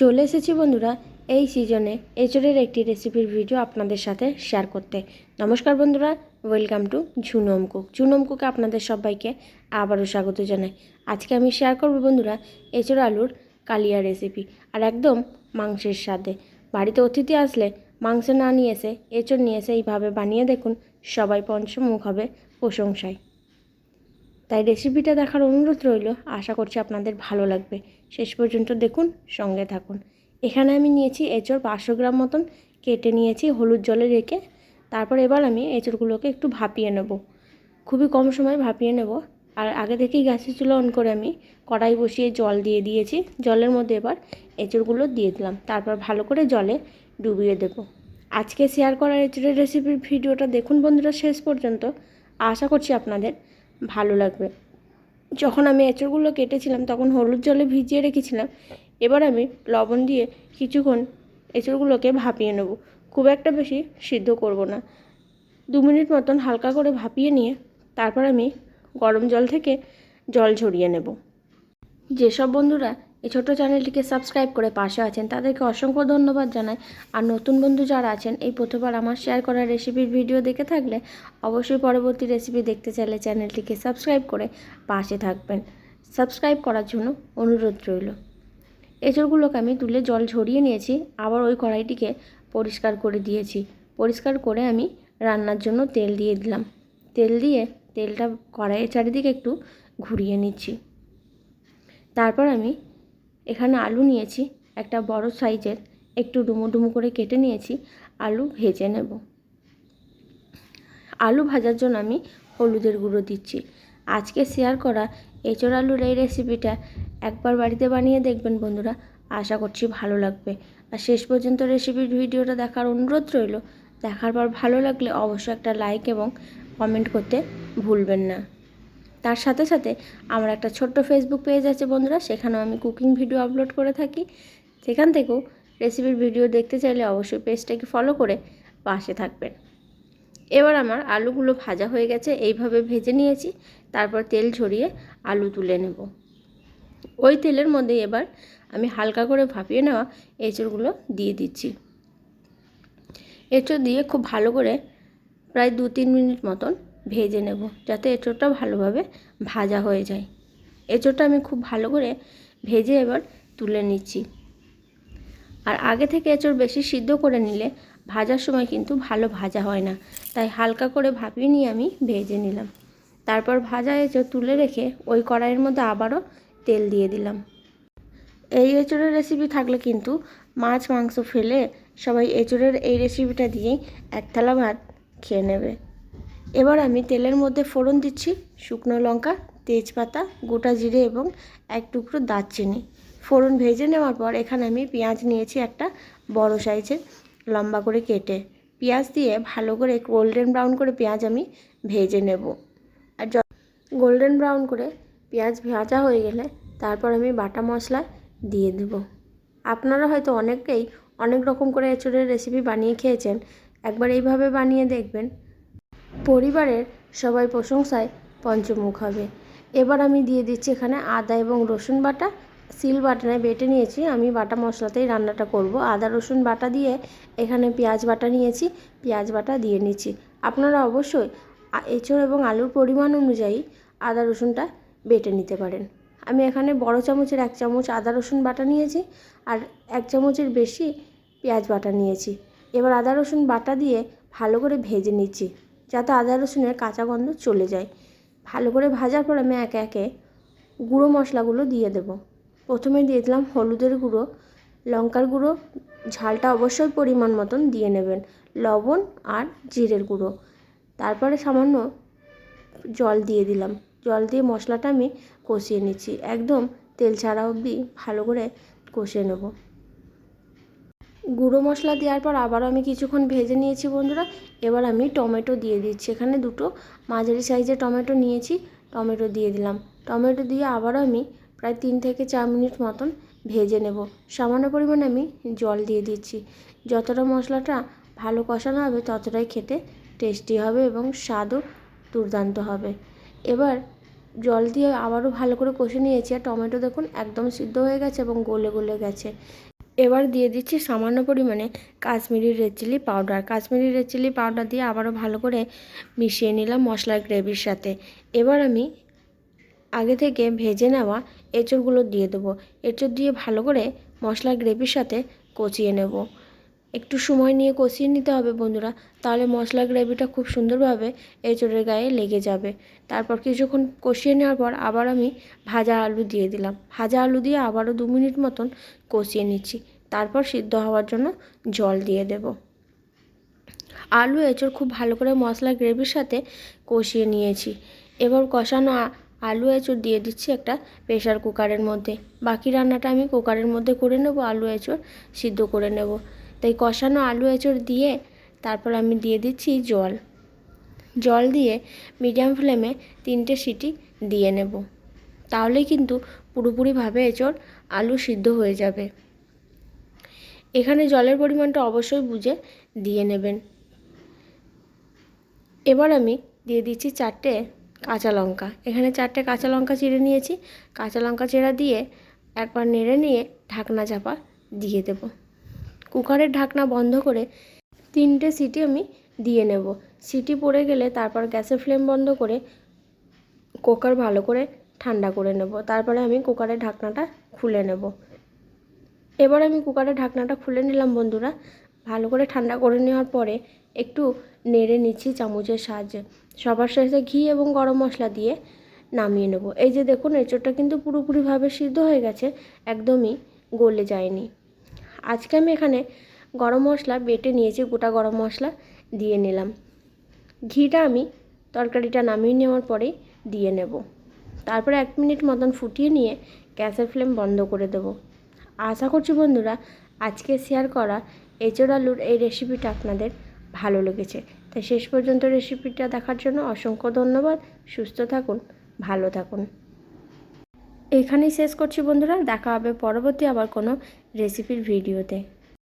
চলে এসেছি বন্ধুরা এই সিজনে এঁচড়ের একটি রেসিপির ভিডিও আপনাদের সাথে শেয়ার করতে। নমস্কার বন্ধুরা welcome to Jhunum cook Jhunum কুকে আপনাদের সবাইকে আবারও স্বাগত জানাই। আজকে আমি শেয়ার করব বন্ধুরা এঁচড় আলুর কালিয়া রেসিপি আর একদম মাংসের স্বাদে। বাড়িতে অতিথি আসলে মাংস না নিয়ে এসে, এঁচড় নিয়ে এসে এইভাবে বানিয়ে দেখুন, সবাই পঞ্চমুখ হবে প্রশংসায়। তাই রেসিপিটা দেখার অনুরোধ রইল। আশা করছি আপনাদের ভালো লাগবে। শেষ পর্যন্ত দেখুন, সঙ্গে থাকুন। এখানে আমি নিয়েছি এঁচড় পাঁচশো গ্রাম মতন, কেটে নিয়েছি, হলুদ জলে রেখে। তারপর এবার আমি এঁচড়গুলোকে একটু ভাপিয়ে নেব। খুবই কম সময় ভাপিয়ে নেব। আর আগে থেকেই গ্যাসের চুলো অন করে আমি কড়াই বসিয়ে জল দিয়ে দিয়েছি। জলের মধ্যে এবার এঁচড়গুলো দিয়ে দিলাম। তারপর ভালো করে জলে ডুবিয়ে দেব। আজকে শেয়ার করা এঁচড়ের রেসিপির ভিডিওটা দেখুন বন্ধুরা শেষ পর্যন্ত। আশা করছি আপনাদের ভালো লাগবে। যখন আমি এঁচড়গুলো কেটেছিলাম, তখন হলুদ জলে ভিজিয়ে রেখেছিলাম। এবার আমি লবণ দিয়ে কিছুক্ষণ এঁচড়গুলোকে ভাপিয়ে নেব। খুব একটা বেশি সিদ্ধ করব না। দু মিনিট মতন হালকা করে ভাপিয়ে নিয়ে তারপর আমি গরম জল থেকে জল ঝরিয়ে নেব। যেসব বন্ধুরা এই ছোটো চ্যানেলটিকে সাবস্ক্রাইব করে পাশে আছেন। তাদেরকে অসংখ্য ধন্যবাদ জানাই। আর নতুন বন্ধু যারা আছেন, এই প্রথমবার আমার শেয়ার করা রেসিপির ভিডিও দেখে থাকলে অবশ্যই পরবর্তী রেসিপি দেখতে চাইলে চ্যানেলটিকে সাবস্ক্রাইব করে পাশে থাকবেন। সাবস্ক্রাইব করার জন্য অনুরোধ রইল। এঁচড়গুলোকে আমি তুলে জল ঝরিয়ে নিয়েছি, আবার ওই কড়াইটিকে পরিষ্কার করে দিয়েছি। পরিষ্কার করে আমি রান্নার জন্য তেল দিয়ে দিলাম। তেল দিয়ে তেলটা কড়াইয়ের চারিদিকে একটু ঘুরিয়ে নিচ্ছি। তারপর আমি এখানে আলু নিয়েছি, একটা বড় সাইজের, একটু ডুমো ডুমো করে কেটে নিয়েছি, আলু ভেজে নেব। আলু ভাজার জন্য আমি হলুদের গুঁড়ো দিচ্ছি। আজকে শেয়ার করা এঁচড় আলুর এই রেসিপিটা একবার বাড়িতে বানিয়ে দেখবেন বন্ধুরা, আশা করছি ভালো লাগবে। আর শেষ পর্যন্ত রেসিপির ভিডিওটা দেখার অনুরোধ রইল, দেখার পর ভালো লাগলে অবশ্যই একটা লাইক এবং কমেন্ট করতে ভুলবেন না। তার সাথে সাথে আমার একটা ছোট্ট ফেসবুক পেজ আছে বন্ধুরা, সেখানেও আমি কুকিং ভিডিও আপলোড করে থাকি। সেখান থেকেও রেসিপির ভিডিও দেখতে চাইলে অবশ্যই পেজটাকে ফলো করে পাশে থাকবেন। এবার আমার আলুগুলো ভাজা হয়ে গেছে, এইভাবে ভেজে নিয়েছি, তারপর তেল ঝরিয়ে আলু তুলে নেব। ওই তেলের মধ্যে এবার আমি হালকা করে ভাপিয়ে নেওয়া এঁচড়গুলো দিয়ে দিচ্ছি। এঁচড় দিয়ে খুব ভালো করে প্রায় দু তিন মিনিট মতন ভেজে নেব যাতে এঁচোড়টা ভালোভাবে ভাজা হয়ে যায়। এঁচোড়টা আমি খুব ভালো করে ভেজে এবার তুলে নিচ্ছি। আর আগে থেকে এঁচড় বেশি সিদ্ধ করে নিলে ভাজার সময় কিন্তু ভালো ভাজা হয় না। তাই হালকা করে ভাপিয়ে নিয়ে আমি ভেজে নিলাম। তারপর ভাজা এঁচড় তুলে রেখে ওই কড়াইয়ের মধ্যে আবারও তেল দিয়ে দিলাম। এই এঁচড়ের রেসিপি থাকলে কিন্তু মাছ মাংস ফেলে সবাই এঁচড়ের এই রেসিপিটা দিয়েই এক থালা ভাত খেয়ে নেবে। এবার আমি তেলের মধ্যে ফোড়ন দিচ্ছি, শুকনো লঙ্কা, তেজপাতা, গোটা জিরে এবং এক টুকরো দারচিনি। ফোড়ন ভেজে নেওয়ার পর এখানে আমি পেঁয়াজ নিয়েছি একটা বড় সাইজের, লম্বা করে কেটে। পেঁয়াজ দিয়ে ভালো করে গোল্ডেন ব্রাউন করে পেঁয়াজ আমি ভেজে নেব। আর গোল্ডেন ব্রাউন করে পেঁয়াজ ভাজা হয়ে গেলে তারপর আমি বাটা মশলা দিয়ে দেব। আপনারা হয়তো অনেকেই অনেক রকম করে এঁচড়ের রেসিপি বানিয়ে খেয়েছেন, একবার এইভাবে বানিয়ে দেখবেন। পরিবারের সবাই প্রশংসায় পঞ্চমুখ হবে। এবার আমি দিয়ে দিচ্ছি এখানে আদা এবং রসুন বাটা। সিল বাটনায় বেটে নিয়েছি। আমি বাটা মশলাতেই রান্নাটা করব। আদা, রসুন বাটা দিয়ে এখানে পেঁয়াজ বাটা নিয়েছি। পেঁয়াজ বাটা দিয়ে নিচ্ছি। আপনারা অবশ্যই এঁচড় এবং আলুর পরিমাণ অনুযায়ী আদা, রসুনটা বেটে নিতে পারেন। আমি এখানে বড় চামচের এক চামচ আদা, রসুন বাটা নিয়েছি আর এক চামচের বেশি পেঁয়াজ বাটা নিয়েছি। এবার আদা, রসুন বাটা দিয়ে ভালো করে ভেজে নিচ্ছি। যাতে আদা রসুনের কাঁচা গন্ধ চলে যায়। ভালো করে ভাজার পর আমি একে একে গুঁড়ো মশলাগুলো দিয়ে দেব। প্রথমে দিয়ে দিলাম হলুদের গুঁড়ো, লঙ্কার গুঁড়ো, ঝালটা অবশ্যই পরিমাণ মতন দিয়ে নেবেন, লবণ আর জিরের গুঁড়ো। তারপরে সামান্য জল দিয়ে দিলাম। জল দিয়ে মশলাটা আমি কষিয়ে নিচ্ছি। একদম তেল ছাড়া অবধি ভালো করে কষিয়ে নেব। গুঁড়ো মশলা দেওয়ার পর আবারও আমি কিছুক্ষণ ভেজে নিয়েছি বন্ধুরা। এবার আমি টমেটো দিয়ে দিচ্ছি। এখানে দুটো মাঝারি সাইজের টমেটো নিয়েছি, টমেটো দিয়ে দিলাম। টমেটো দিয়ে আবারও আমি প্রায় তিন থেকে চার মিনিট মতন ভেজে নেব। সামান্য পরিমাণে আমি জল দিয়ে দিচ্ছি। যতটা মশলাটা ভালো কষানো হবে, ততটাই খেতে টেস্টি হবে এবং স্বাদও দুর্দান্ত হবে। এবার জল দিয়ে আবারও ভালো করে কষে নিয়েছি। আর টমেটো দেখুন একদম সিদ্ধ হয়ে গেছে এবং গলে গলে গেছে। এবার দিয়ে দিচ্ছি সামান্য পরিমাণে Kashmiri red chilli powder. Kashmiri red chilli powder দিয়ে আবারও ভালো করে মিশিয়ে নিলাম মশলার গ্রেভির সাথে। এবার আমি আগে থেকে ভেজে নেওয়া এঁচড়গুলো দিয়ে দেবো। এঁচড় দিয়ে ভালো করে মশলার গ্রেভির সাথে কচিয়ে নেব। একটু সময় নিয়ে কষিয়ে নিতে হবে বন্ধুরা, তাহলে মশলা গ্রেভিটা খুব সুন্দরভাবে এঁচড়ের গায়ে লেগে যাবে। তারপর কিছুক্ষণ কষিয়ে নেওয়ার পর আবার আমি ভাজা আলু দিয়ে দিলাম। ভাজা আলু দিয়ে আবারও দু মিনিট মতন কষিয়ে নিচ্ছি। তারপর সিদ্ধ হওয়ার জন্য জল দিয়ে দেব। আলু, এঁচড় খুব ভালো করে মশলা গ্রেভির সাথে কষিয়ে নিয়েছি। এবার কষানো আলু, এঁচড় দিয়ে দিচ্ছি একটা প্রেশার কুকারের মধ্যে। বাকি রান্নাটা আমি কুকারের মধ্যে করে নেব, আলু, এঁচড় সিদ্ধ করে নেব। তাই কষানো আলু এঁচড় দিয়ে তারপর আমি দিয়ে দিচ্ছি জল। জল দিয়ে মিডিয়াম ফ্লেমে তিনটে সিটি দিয়ে নেব। তাহলেই কিন্তু পুরোপুরিভাবে এঁচড় আলু সিদ্ধ হয়ে যাবে। এখানে জলের পরিমাণটা অবশ্যই বুঝে দিয়ে নেবেন। এবার আমি দিয়ে দিচ্ছি চারটে কাঁচা লঙ্কা। এখানে চারটে কাঁচা লঙ্কা চিড়ে নিয়েছি। কাঁচা লঙ্কা চেরা দিয়ে একবার নেড়ে নিয়ে ঢাকনা চাপা দিয়ে দেব। কুকারের ঢাকনা বন্ধ করে তিনটে সিটি আমি দিয়ে নেব। সিটি পড়ে গেলে তারপর গ্যাসের ফ্লেম বন্ধ করে কুকার ভালো করে ঠান্ডা করে নেব। তারপরে আমি কুকারের ঢাকনাটা খুলে নেব। এবার আমি কুকারের ঢাকনাটা খুলে নিলাম বন্ধুরা। ভালো করে ঠান্ডা করে নেওয়ার পরে একটু নেড়ে নিচ্ছি চামচের সাহায্যে। সবার শেষে ঘি এবং গরম মশলা দিয়ে নামিয়ে নেব। এই যে দেখুন, এঁচোড়টা কিন্তু পুরোপুরিভাবে সিদ্ধ হয়ে গেছে, একদমই গলে যায়নি। আজকে আমি এখানে গরম মশলা বেটে নিয়েছি, গোটা গরম মশলা দিয়ে নিলাম। ঘিটা আমি তরকারিটা নামিয়ে নেওয়ার পরেই দিয়ে নেব। তারপরে এক মিনিট মতন ফুটিয়ে নিয়ে গ্যাসের ফ্লেম বন্ধ করে দেবো। আশা করছি বন্ধুরা, আজকে শেয়ার করা এঁচড় আলুর এই রেসিপিটা আপনাদের ভালো লেগেছে। তাই শেষ পর্যন্ত রেসিপিটা দেখার জন্য অসংখ্য ধন্যবাদ। সুস্থ থাকুন, ভালো থাকুন। এখানেই শেষ করছি বন্ধুরা দেখা হবে পরবর্তী আবার কোনো রেসিপির ভিডিওতে